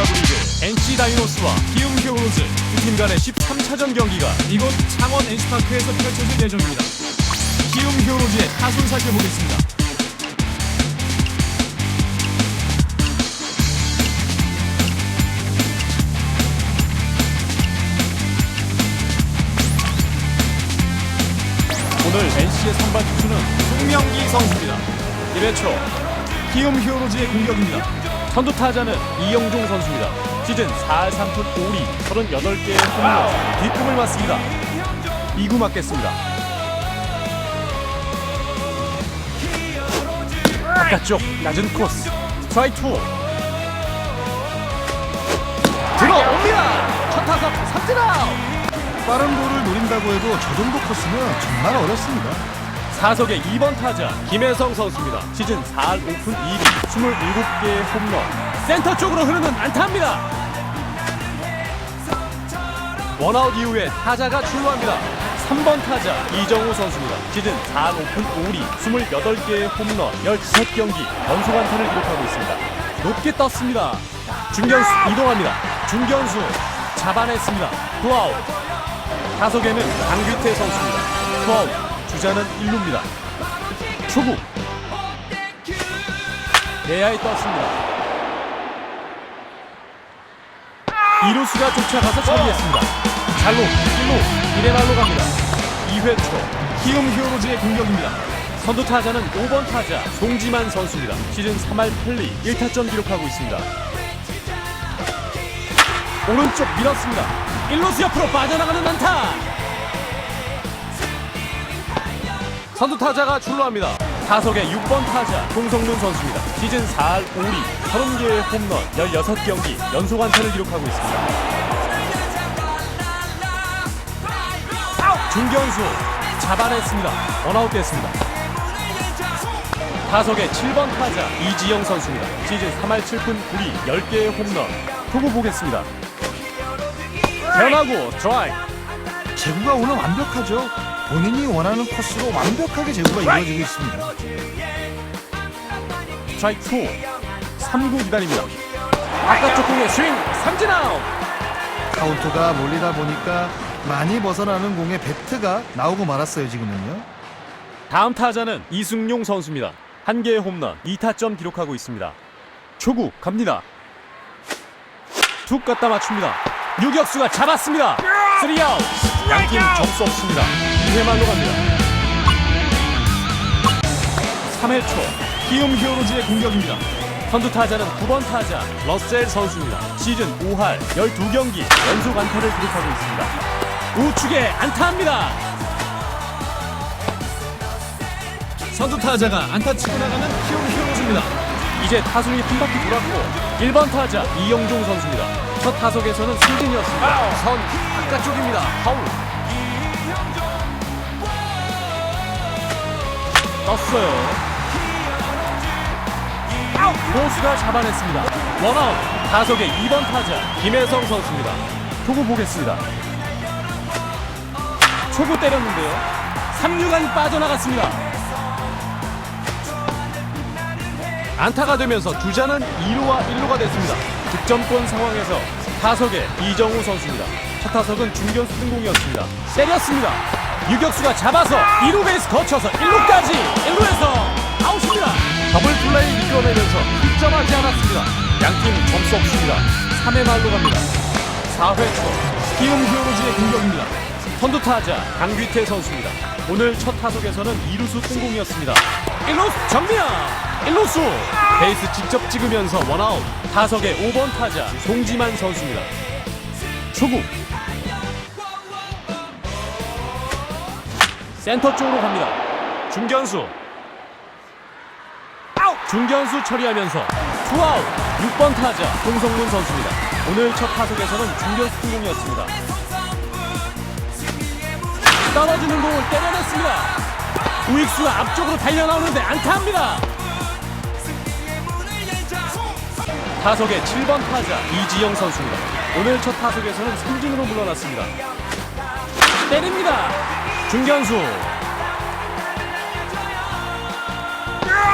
프로야구 리그 NC 다이노스와 기움 히어로즈 두 팀 간의 13차전 경기가 이곳 창원 NC파크에서 펼쳐질 예정입니다. 기움 히어로즈의 타순 살펴보겠습니다. 오늘 NC의 선발 투수는 송명기 선수입니다. 1회 초 기움 히어로즈의 공격입니다. 선두 타자는 이영종 선수입니다. 시즌 4할 3푼 5리 38개의 홈런 뒷꿈을 맞습니다. 2구 맞겠습니다. 바깥쪽 낮은 코스 스트라이크 2 들어옵니다. 첫 타석 삼진 아웃. 빠른 볼을 노린다고 해도 저 정도 코스는 정말 어렵습니다. 사석의 2번 타자 김혜성 선수입니다. 시즌 4할 오픈 2리 27개의 홈런 센터 쪽으로 흐르는 안타입니다. 원아웃 이후에 타자가 출루합니다. 3번 타자 이정우 선수입니다. 시즌 4할 오픈 5리 28개의 홈런 15경기 연속 안타를 기록하고 있습니다. 높게 떴습니다. 중견수 이동합니다. 중견수 잡아냈습니다. 투아웃 타석에는 강규태 선수입니다. 투아웃 주자는 1루입니다. 초구 내야에 떴습니다. 이루수가 쫓아가서 처리했습니다. 잘로 1루 1회 말로 갑니다. 2회 초 키움 히어로즈의 공격입니다. 선두 타자는 5번 타자 송지만 선수입니다. 시즌 3할 8리 1타점 기록하고 있습니다. 오른쪽 밀었습니다. 1루수 옆으로 빠져나가는 안타. 선두 타자가 출루합니다. 타석의 6번 타자 송성문 선수입니다. 시즌 4할 5리 30개의 홈런 16경기 연속 안타를 기록하고 있습니다. 중견수 잡아냈습니다. 원아웃 됐습니다. 타석의 7번 타자 이지영 선수입니다. 시즌 3할 7푼 9리 10개의 홈런 투구 보겠습니다. 변하고 드라이브 제구가 오늘 완벽하죠. 본인이 원하는 코스로 완벽하게 제구가 이루어지고 있습니다. 스트라이크 2 3구 기다립니다. 바깥쪽 공의 스윙 삼진 아웃 카운트가 몰리다 보니까 많이 벗어나는 공에 배트가 나오고 말았어요 지금은요. 다음 타자는 이승용 선수입니다. 한 개의 홈런, 2타점 기록하고 있습니다. 초구 갑니다. 툭 갖다 맞춥니다. 유격수가 잡았습니다. 3아웃. 양팀 점수 없습니다. 2회 말로 갑니다. 3회 초 키움 히어로즈의 공격입니다. 선두 타자는 9번 타자 러셀 선수입니다. 시즌 5할 12경기 연속 안타를 기록하고 있습니다. 우측에 안타합니다. 선두 타자가 안타 치고 나가는 키움 히어로즈입니다. 이제 타순이 한 바퀴 돌았고 1번 타자 이영종 선수입니다. 첫 타석에서는 승진이었습니다. 선 바깥쪽입니다. 파울. 떴어요. 로수가 잡아냈습니다. 원아웃. 타석의 2번 타자 김혜성 선수입니다. 초구 보겠습니다. 초구 때렸는데요. 3루간이 빠져나갔습니다. 안타가 되면서 주자는 2루와 1루가 됐습니다. 득점권 상황에서 타석에 이정우 선수입니다. 첫 타석은 중견 수 등공이었습니다. 때렸습니다. 유격수가 잡아서 2루 베이스 거쳐서 1루까지 1루에서 아웃입니다. 더블 플레이 이끌어내면서 득점하지 않았습니다. 양팀 점수 없습니다. 3회 말로 갑니다. 4회 초 키움 히어로즈의 공격입니다. 선두 타자 강규태 선수입니다. 오늘 첫 타석에서는 2루수 뜬공이었습니다. 1루수 정미야 1루수 베이스 직접 찍으면서 원아웃 타석의 5번 타자 송지만 선수입니다. 초구 센터 쪽으로 갑니다. 중견수 중견수 처리하면서 투아웃 6번 타자 홍성문 선수입니다. 오늘 첫 타석에서는 중견수 성공이었습니다. 떨어지는 공을 때려냈습니다. 우익수가 앞쪽으로 달려나오는데 안타합니다. 타석의 7번 타자 이지영 선수입니다. 오늘 첫 타석에서는 삼진으로 물러났습니다. 때립니다. 중견수.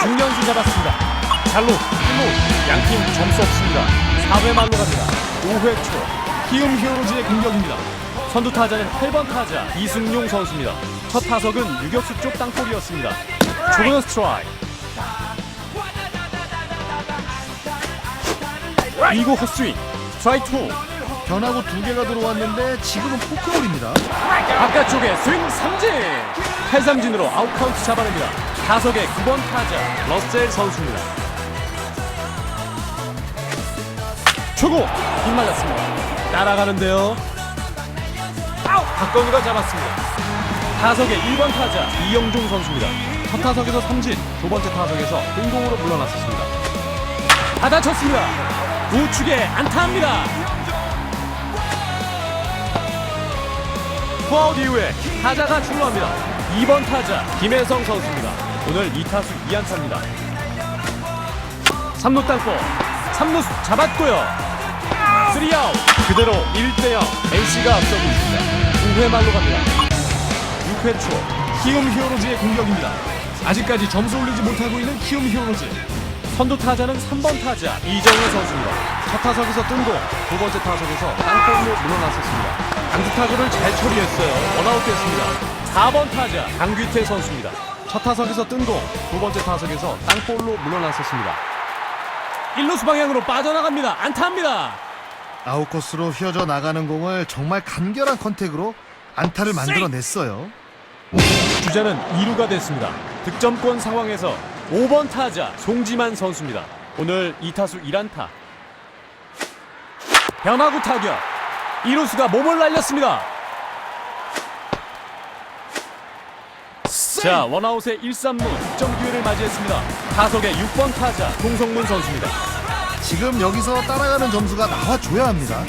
중견수 잡았습니다. 잘로 1루 양팀 점수 없습니다. 4회 말로 갑니다. 5회 초 키움 히어로즈의 공격입니다. 선두 타자는 8번 타자 이승용 선수입니다. 첫 타석은 유격수 쪽 땅볼이었습니다. 초구는 스트라이크. 2구 헛스윙. 스트라이크 2. 변화구 두 개가 들어왔는데 지금은 포크볼입니다. 바깥쪽에 스윙 삼진. 탈삼진으로 아웃 카운트 잡아냅니다. 타석의 9번 타자 러셀 선수입니다. 초구 빗 맞았습니다. 따라가는데요. 아웃 박건우가 잡았습니다. 타석의 1번 타자 이영종 선수입니다. 첫 타석에서 삼진, 두 번째 타석에서 공공으로 물러났었습니다. 받아쳤습니다. 우측에 안타합니다. 투아웃 이후에 타자가 출루합니다. 2번 타자 김혜성 선수입니다. 오늘 2타수 2안타입니다. 3루 땅볼 3루 잡았고요. 3아웃 그대로 1대0 NC가 앞서고 있습니다. 9회 말로 갑니다. 6회 초 키움 히어로즈의 공격입니다. 아직까지 점수 올리지 못하고 있는 키움 히어로즈. 선두 타자는 3번 타자 이정우 선수입니다. 첫 타석에서 뜬공, 두 번째 타석에서 땅볼로 물러났었습니다. 강수 타구를 잘 처리했어요. 원아웃 됐습니다. 4번 타자 강규태 선수입니다. 첫 타석에서 뜬 공, 두 번째 타석에서 땅볼로 물러났었습니다. 1루수 방향으로 빠져나갑니다. 안타합니다. 아웃코스로 휘어져 나가는 공을 정말 간결한 컨택으로 안타를 만들어냈어요. 주자는 2루가 됐습니다. 득점권 상황에서 5번 타자 송지만 선수입니다. 오늘 2타수 1안타. 변화구 타격. 2루수가 몸을 날렸습니다. 자, 원아웃의 1, 3루 득점 기회를 맞이했습니다. 타석의 6번 타자 송성문 선수입니다. 지금 여기서 따라가는 점수가 나와줘야 합니다.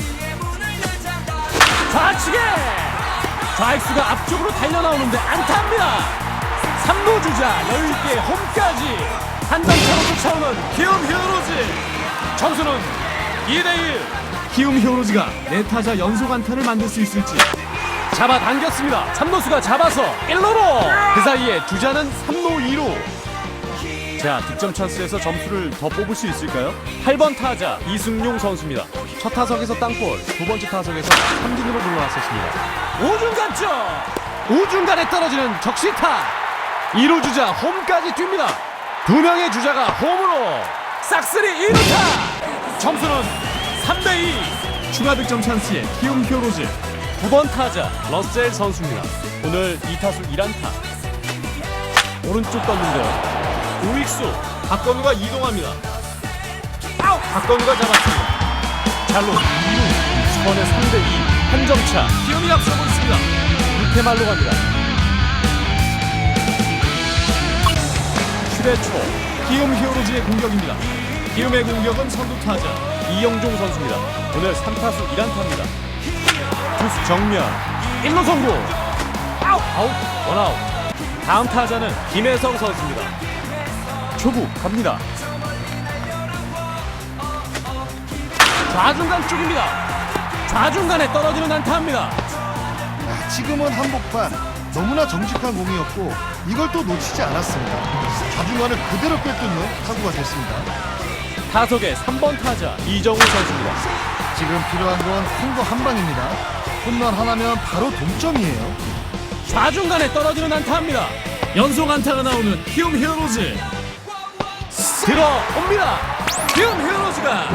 좌측에 좌익수가 앞쪽으로 달려나오는데 안타합니다 3루 주자 10개 홈까지 한점 차로 쫓아오는 키움 히어로즈 점수는 2대1 키움 히어로즈가 네 타자 연속 안타를 만들 수 있을지 잡아당겼습니다 3루수가 잡아서 1루로 그 사이에 주자는 3루 2루 자 득점 찬스에서 점수를 더 뽑을 수 있을까요? 8번 타자 이승용 선수입니다. 첫 타석에서 땅볼, 두 번째 타석에서 삼진으로 물러났었습니다. 우중간 쪽 우중간에 떨어지는 적시타 2루 주자 홈까지 뜁니다. 두 명의 주자가 홈으로 싹쓸이 2루타 점수는 3대2 추가 득점 찬스에 키움 히어로즈 9번 타자 러셀 선수입니다. 오늘 2타수 1안타 오른쪽 떴는데요. 우익수 박건우가 이동합니다. 아웃! 박건우가 잡았습니다. 잘로 2루 스번의 3대2 한 점차 기움이 앞서고 있습니다. 6회 말로 갑니다. 7회 초 기움 히어로즈의 공격입니다. 기움의 공격은 선두 타자 이영종 선수입니다. 오늘 3타수 1안타입니다. 투수 정면 1루 성공 아웃 아웃 원아웃 다음 타자는 김혜성 선수입니다. 초구 갑니다. 좌중간 쪽입니다. 좌중간에 떨어지는 안타입니다. 아, 지금은 한복판 너무나 정직한 공이었고 이걸 또 놓치지 않았습니다. 좌중간을 그대로 꿰뚫는 타구가 됐습니다. 타석의 3번 타자 이정우 선수입니다. 지금 필요한 건큰거한 방입니다. 홈런 하나면 바로 동점이에요. 좌중간에 떨어지는 안타입니다. 연속 안타가 나오는 키움 히어로즈. 들어옵니다. 키움 히어로즈가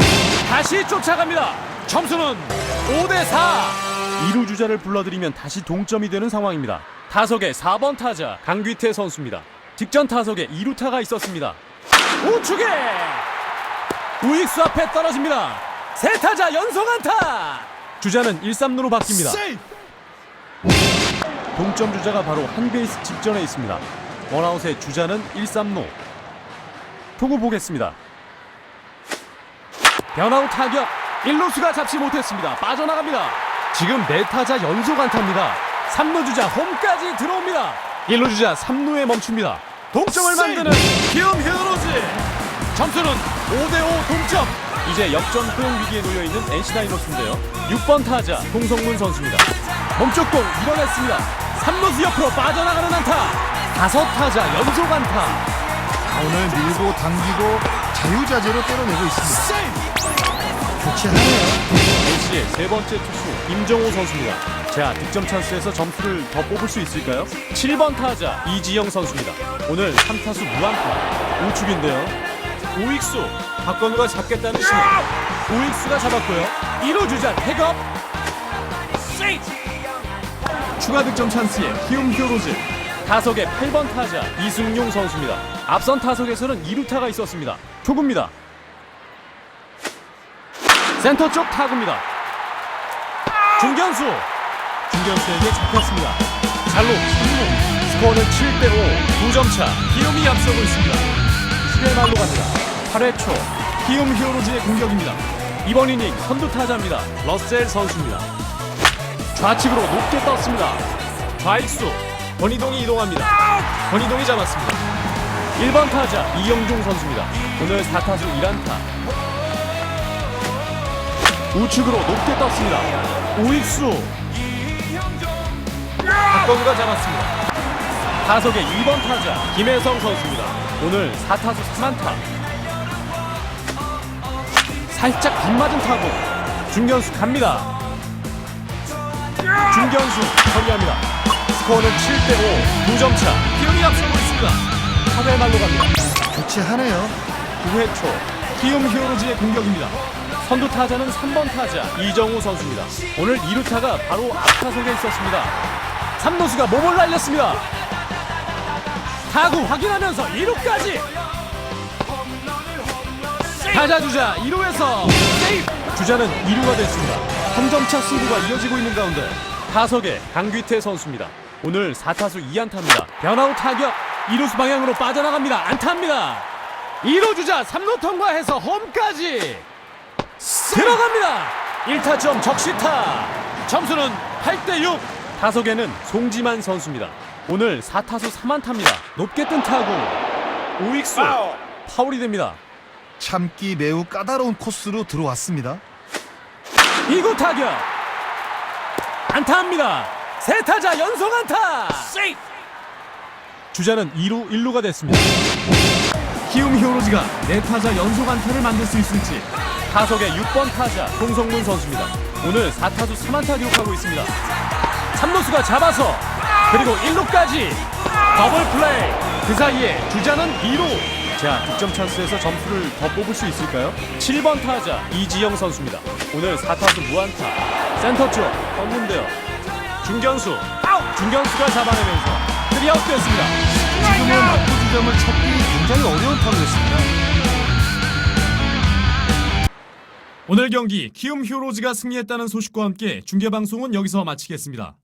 다시 쫓아갑니다. 점수는 5대 4. 2루 주자를 불러들이면 다시 동점이 되는 상황입니다. 타석의 4번 타자 강귀태 선수입니다. 직전 타석에 2루타가 있었습니다. 우측에 우익수 앞에 떨어집니다. 세 타자 연속 안타. 주자는 1, 3루로 바뀝니다. 동점 주자가 바로 한 베이스 직전에 있습니다. 원아웃의 주자는 1, 3루. 투구 보겠습니다. 변화우 타격 1루수가 잡지 못했습니다. 빠져나갑니다. 지금 네 타자 연속 안타입니다. 3루 주자 홈까지 들어옵니다. 1루 주자 3루에 멈춥니다. 동점을 만드는 히어로즈. 점수는 5대5 동점. 이제 역전 흐름 위기에 놓여 있는 NC 다이노스인데요. 6번 타자 송성문 선수입니다. 몸쪽 공 밀어냈습니다. 3루수 옆으로 빠져나가는 안타. 다섯 타자 연속 안타. 아, 오늘 밀고 당기고 자유자재로 때려내고 있습니다. 교체하네요. NC의 세 번째 투수 김정호 선수입니다. 자, 득점 찬스에서 점수를 더 뽑을 수 있을까요? 7번 타자 이지영 선수입니다. 오늘 3타수 무안타 우측인데요. 우익수 박건우가 잡겠다는 신호. 우익수가 잡았고요. 1루 주자 태업 추가 득점 찬스에 키움 히어로즈 타석의 8번 타자 이승용 선수입니다. 앞선 타석에서는 2루타가 있었습니다. 초구입니다. 센터 쪽 타구입니다. 중견수 중견수에게 잡혔습니다. 잘로 3루 스코어는 7대5 2점 차 기욤이 앞서고 있습니다. 7회 말로 갑니다. 8회 초 기욤 히어로즈의 공격입니다. 이번 이닝 선두 타자입니다. 러셀 선수입니다. 좌측으로 높게 떴습니다. 좌익수 권희동이 이동합니다. 권희동이 잡았습니다. 1번 타자 이영종 선수입니다. 오늘 4타수 1안타. 우측으로 높게 떴습니다. 우익수 박건우가 잡았습니다. 타석의 2번 타자 김혜성 선수입니다. 오늘 4타수 3안타. 살짝 빗맞은 타구. 중견수 갑니다. 중견수 처리합니다. 스코어는 7대5 2점 차. 기움이 앞서고 있습니다. 8회 말로 갑니다. 교체하네요. 9회 초 키움 히어로즈의 공격입니다. 선두 타자는 3번 타자 이정우 선수입니다. 오늘 2루타가 바로 앞타석에 있었습니다. 3루수가 몸을 날렸습니다. 타구 확인하면서 2루까지 타자 주자 2루에서 세이프 주자는 2루가 됐습니다. 3점차 승부가 이어지고 있는 가운데 타석에 강귀태 선수입니다. 오늘 4타수 2안타입니다. 변화우 타격 2루수 방향으로 빠져나갑니다. 안타입니다. 2루 주자 3루 통과해서 홈까지 들어갑니다. 1타점 적시타. 점수는 8대 6. 타석에는 송지만 선수입니다. 오늘 4타수 3안타입니다. 높게 뜬 타구. 우익수 파울이 됩니다. 참기 매우 까다로운 코스로 들어왔습니다. 2구 타격. 안타입니다. 세 타자 연속 안타. 주자는 2루 1루가 됐습니다. 키움 히어로즈가 네 타자 연속 안타를 만들 수 있을지 타석의 6번 타자 송성문 선수입니다. 오늘 4타수 3안타 기록하고 있습니다. 3루수가 잡아서 그리고 1루까지 더블 플레이 그 사이에 주자는 2루 자 득점 찬스에서 점수를 더 뽑을 수 있을까요? 7번 타자 이지영 선수입니다. 오늘 4타수 무안타 센터 쪽 떴는데요. 중견수 중견수가 잡아내면서 트리아웃 됐습니다. 지금은 압구지점을 찾기 굉장히 어려운 타구였습니다. 오늘 경기 키움 히어로즈가 승리했다는 소식과 함께 중계 방송은 여기서 마치겠습니다.